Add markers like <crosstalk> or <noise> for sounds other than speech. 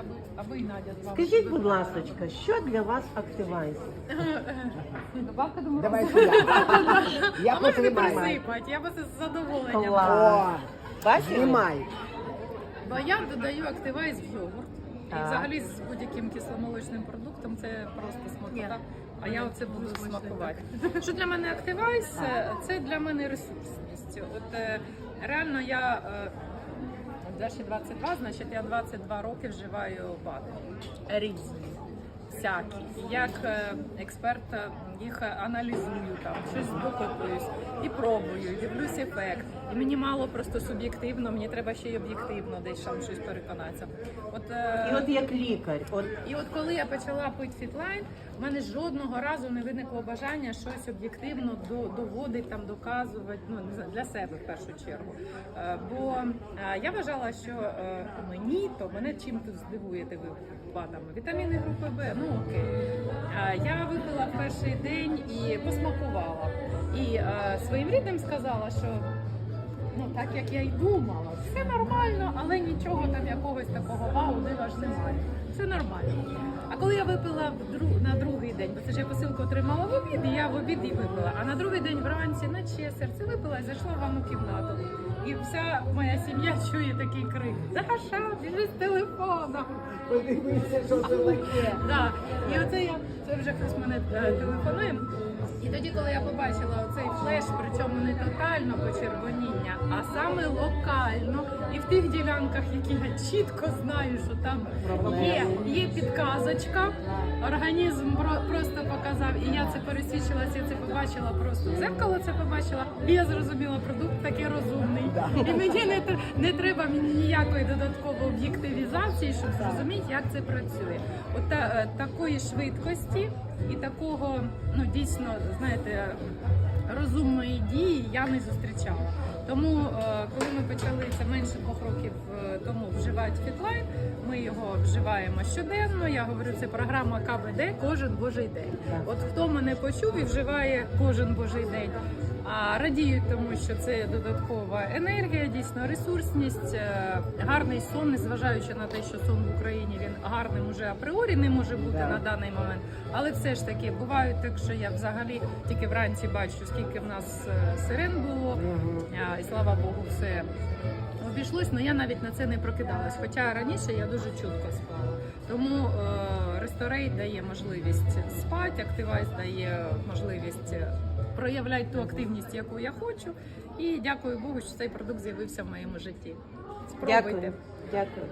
аби, аби і Надя з вами. Скажіть, будь ласка, що для вас активайз? Добавка до Давай морозива. сюди. Я А можете потримаю. присипати, я би з задоволенням. О, Бачите? знімай. Бо я додаю активайз в йогурт. І Так. взагалі з будь-яким кисломолочним продуктом це просто смакота. А я оце буду смакувати. <laughs> Що для мене активайз? Це- Це для мене ресурсність. От е, реально я е, Даші 22, значить я 22 роки вживаю БАДи. Різні. Всякі. І Як е, експерт е, їх аналізую, там щось докопуюсь і пробую, і дивлюсь ефект. І мені мало просто суб'єктивно, мені треба ще й об'єктивно десь там щось переконатися. От, е, І от як лікар, от і от коли я почала пити фітлайн, в мене жодного разу не виникло бажання щось об'єктивно до- доводити, там доказувати. Ну не знаю, для себе в першу чергу. Бо я вважала, що мені то мене чим тут здивуєте ви БАДами? Вітаміни групи Б, ну окей. Е, Я випила перший день і посмакувала. І е, своїм рідним сказала, що ну так як я й думала, все нормально, але нічого там якогось такого вау, дива ж немає. Все нормально. А коли я випила день, бо це ж я посилку отримала в обід, і я в обід і випила. А на другий день вранці, наче серце випила і зайшла в ванну кімнату. І вся моя сім'я чує такий крик: Заша біжи з телефоном. Подивися, що це <laughs> таке. І оце я це вже хтось мене телефонує. І тоді, коли я побачила оцей флеш, причому не тотально почервоніння, а саме локально, і в тих ділянках, які я чітко знаю, що там є, є підказочка, організм просто показав, і я це пересвідчилася, я це побачила просто в зеркало це побачила, і я зрозуміла, продукт такий розумний. І мені не, не треба мені ніякої додаткової об'єктивізації, щоб зрозуміти, як це працює. От та, е, такої швидкості і такого, ну дійсно, знаєте, розумної дії я не зустрічала. Тому, е, коли ми почали це менше двох років е, тому вживати фітлайн, ми його вживаємо щоденно. Я говорю, це програма КБД кожен божий день. От хто мене почув і вживає кожен божий день. А радію тому, що це додаткова енергія, дійсно ресурсність, е, гарний сон, незважаючи на те, що сон в Україні він гарним уже апріорі не може бути на даний момент. Але все ж таки бувають так, що я взагалі тільки вранці бачу, скільки в нас е, сирен було. І слава Богу, все обійшлось, але я навіть на це не прокидалась. Хоча раніше я дуже чутко спала. Тому е, Ресторейт дає можливість спати, Активайз дає можливість е, проявляти ту активність, яку я хочу. І дякую Богу, що цей продукт з'явився в моєму житті. Спробуйте. дякую. Дякую.